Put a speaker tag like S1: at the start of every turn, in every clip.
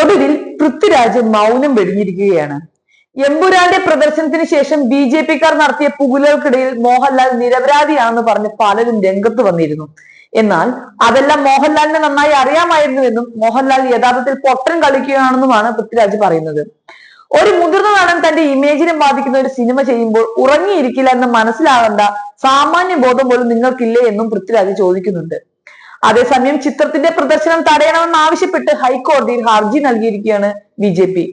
S1: ഒടുവിൽ പൃഥ്വിരാജ് മൗനം വെടിഞ്ഞിരിക്കുകയാണ്. എമ്പുരാന്റെ പ്രദർശനത്തിന് ശേഷം ബി ജെ പിക്കാർ നടത്തിയ പുകലുകൾക്കിടയിൽ മോഹൻലാൽ നിരപരാധിയാണെന്ന് പറഞ്ഞ് പലരും രംഗത്ത് വന്നിരുന്നു. എന്നാൽ അതെല്ലാം മോഹൻലാലിന് നന്നായി അറിയാമായിരുന്നുവെന്നും മോഹൻലാൽ യഥാർത്ഥത്തിൽ പൊട്ടൻ കളിക്കുകയാണെന്നുമാണ് പൃഥ്വിരാജ് പറയുന്നത്. ഒരു മുതിർന്ന നടൻ തന്റെ ഇമേജിനെ ബാധിക്കുന്ന ഒരു സിനിമ ചെയ്യുമ്പോൾ ഉറങ്ങിയിരിക്കില്ല എന്ന് മനസ്സിലാകേണ്ട സാമാന്യ ബോധം പോലും നിങ്ങൾക്കില്ലേ എന്നും പൃഥ്വിരാജ് ചോദിക്കുന്നുണ്ട്. അതേസമയം ചിത്രത്തിന്റെ പ്രദർശനം തടയണമെന്ന് ആവശ്യപ്പെട്ട് ഹൈക്കോടതിയിൽ ഹർജി നൽകിയിരിക്കുകയാണ് ബി ജെ പി.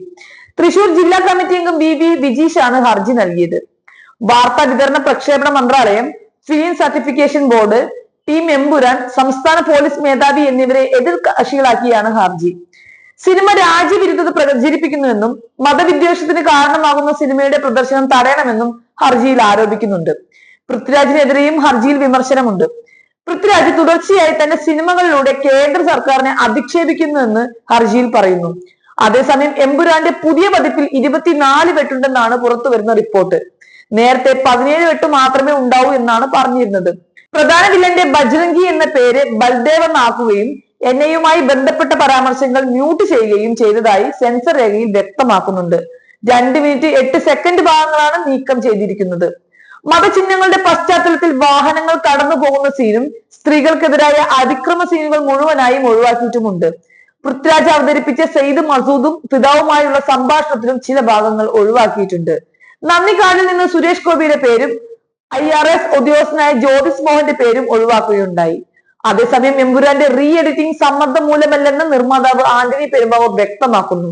S1: തൃശൂർ ജില്ലാ കമ്മിറ്റി അംഗം ബി വി വിജീഷാണ് ഹർജി നൽകിയത്. വാർത്താ വിതരണ പ്രക്ഷേപണ മന്ത്രാലയം film certification board team Empuraan സംസ്ഥാന പോലീസ് മേധാവി എന്നിവരെ എതിർ കക്ഷികളാക്കിയാണ് ഹർജി. സിനിമ രാജ്യവിരുദ്ധത പ്രചരിപ്പിക്കുന്നുവെന്നും മതവിദ്വേഷത്തിന് കാരണമാകുന്ന സിനിമയുടെ പ്രദർശനം തടയണമെന്നും ഹർജിയിൽ ആരോപിക്കുന്നുണ്ട്. പൃഥ്വിരാജിനെതിരെയും ഹർജിയിൽ വിമർശനമുണ്ട്. പൃഥ്വിരാജ് തുടർച്ചയായി തന്റെ സിനിമകളിലൂടെ കേന്ദ്ര സർക്കാരിനെ അധിക്ഷേപിക്കുന്നുവെന്ന് ഹർജിയിൽ പറയുന്നു. അതേസമയം എമ്പുരാന്റെ പുതിയ പതിപ്പിൽ ഇരുപത്തിനാല് വെട്ടുണ്ടെന്നാണ് പുറത്തു വരുന്ന റിപ്പോർട്ട്. നേരത്തെ പതിനേഴ് വെട്ട് മാത്രമേ ഉണ്ടാവൂ എന്നാണ് പറഞ്ഞിരുന്നത്. പ്രധാന വില്ലന്റെ ബജ്രംഗി എന്ന പേര് ബൽദേവ് എന്നാക്കുകയും ഐയുമായി ബന്ധപ്പെട്ട പരാമർശങ്ങൾ മ്യൂട്ട് ചെയ്യുകയും ചെയ്തതായി സെൻസർ രേഖയിൽ വ്യക്തമാക്കുന്നുണ്ട്. രണ്ട് മിനിറ്റ് എട്ട് സെക്കൻഡ് ഭാഗങ്ങളാണ് നീക്കം ചെയ്തിരിക്കുന്നത്. മതചിഹ്നങ്ങളുടെ പശ്ചാത്തലത്തിൽ വാഹനങ്ങൾ കടന്നു പോകുന്ന സീനും സ്ത്രീകൾക്കെതിരായ അതിക്രമ സീനുകൾ മുഴുവനായും ഒഴിവാക്കിയിട്ടുമുണ്ട്. പൃഥ്വിരാജ് അവതരിപ്പിച്ച സെയ്ദ് മസൂദും പിതാവുമായുള്ള സംഭാഷണത്തിലും ചില ഭാഗങ്ങൾ ഒഴിവാക്കിയിട്ടുണ്ട്. നന്ദി കാർഡിൽ നിന്ന് സുരേഷ് ഗോപിയുടെ പേരും ഐ ആർ എസ് ഉദ്യോഗസ്ഥനായ ജ്യോതിസ് മോഹന്റെ പേരും ഒഴിവാക്കുകയുണ്ടായി. അതേസമയം എമ്പുരാന്റെ റീ എഡിറ്റിംഗ് സമ്മർദ്ദം മൂലമല്ലെന്ന് നിർമ്മാതാവ് ആന്റണി പെരുമ്പാവൂർ വ്യക്തമാക്കുന്നു.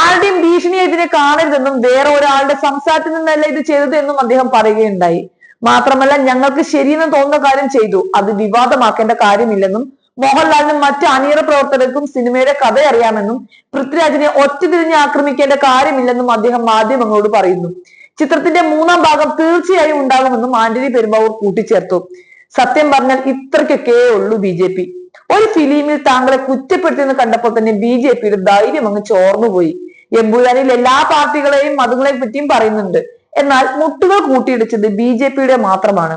S1: ആരുടെയും ഭീഷണിയെ ഇതിനെ കാണരുതെന്നും വേറെ ഒരാളുടെ സംസാരത്തിൽ നിന്നല്ല ഇത് ചെയ്തത് എന്നും അദ്ദേഹം പറയുകയുണ്ടായി. മാത്രമല്ല ഞങ്ങൾക്ക് ശരിയെന്ന് തോന്നുന്ന കാര്യം ചെയ്തു. അത് വിവാദമാക്കേണ്ട കാര്യമില്ലെന്നും മോഹൻലാലിനും മറ്റ് അണിയറ പ്രവർത്തകർക്കും സിനിമയുടെ കഥ അറിയാമെന്നും പൃഥ്വിരാജിനെ ഒറ്റതിരിഞ്ഞ് ആക്രമിക്കേണ്ട കാര്യമില്ലെന്നും അദ്ദേഹം മാധ്യമങ്ങളോട് പറയുന്നു. ചിത്രത്തിന്റെ മൂന്നാം ഭാഗം തീർച്ചയായും ഉണ്ടാകുമെന്നും ആന്റണി പെരുമ്പാവൂർ കൂട്ടിച്ചേർത്തു. സത്യം പറഞ്ഞാൽ ഇത്രയ്ക്കൊക്കെ ഉള്ളൂ ബി ജെ പി. ഒരു ഫിലിമിൽ താങ്കളെ കുറ്റപ്പെടുത്തിയെന്ന് കണ്ടപ്പോൾ തന്നെ ബി ജെ പിയുടെ ധൈര്യം അങ്ങ് ചോർന്നുപോയി. എമ്പുരാനിൽ എല്ലാ പാർട്ടികളെയും മതങ്ങളെ പറ്റിയും പറയുന്നുണ്ട്. എന്നാൽ മുട്ടുകൾ കൂട്ടിയിടിച്ചത് ബി ജെ പിയുടെ മാത്രമാണ്.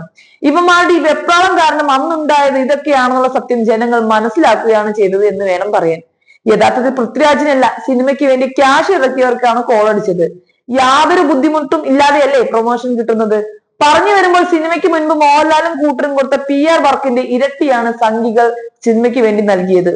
S1: ഇവന്മാരുടെ ഈ വെപ്രാളം കാരണം അന്നുണ്ടായത് ഇതൊക്കെയാണെന്നുള്ള സത്യം ജനങ്ങൾ മനസ്സിലാക്കുകയാണ് ചെയ്തത് എന്ന് വേണം പറയാൻ. യഥാർത്ഥത്തിൽ പൃഥ്വിരാജിനല്ല സിനിമയ്ക്ക് വേണ്ടി ക്യാഷ് ഇറക്കിയവർക്കാണ് കോളടിച്ചത് യാതൊരു ബുദ്ധിമുട്ടും ഇല്ലാതെയല്ലേ പ്രൊമോഷൻ കിട്ടുന്നത്? പറഞ്ഞു വരുമ്പോൾ സിനിമയ്ക്ക് മുൻപ് മോഹൻലാലും കൂട്ടരും കൊടുത്ത പി ആർ വർക്കിന്റെ ഇരട്ടിയാണ് സംഘികൾ സിനിമയ്ക്ക് വേണ്ടി നൽകിയത്.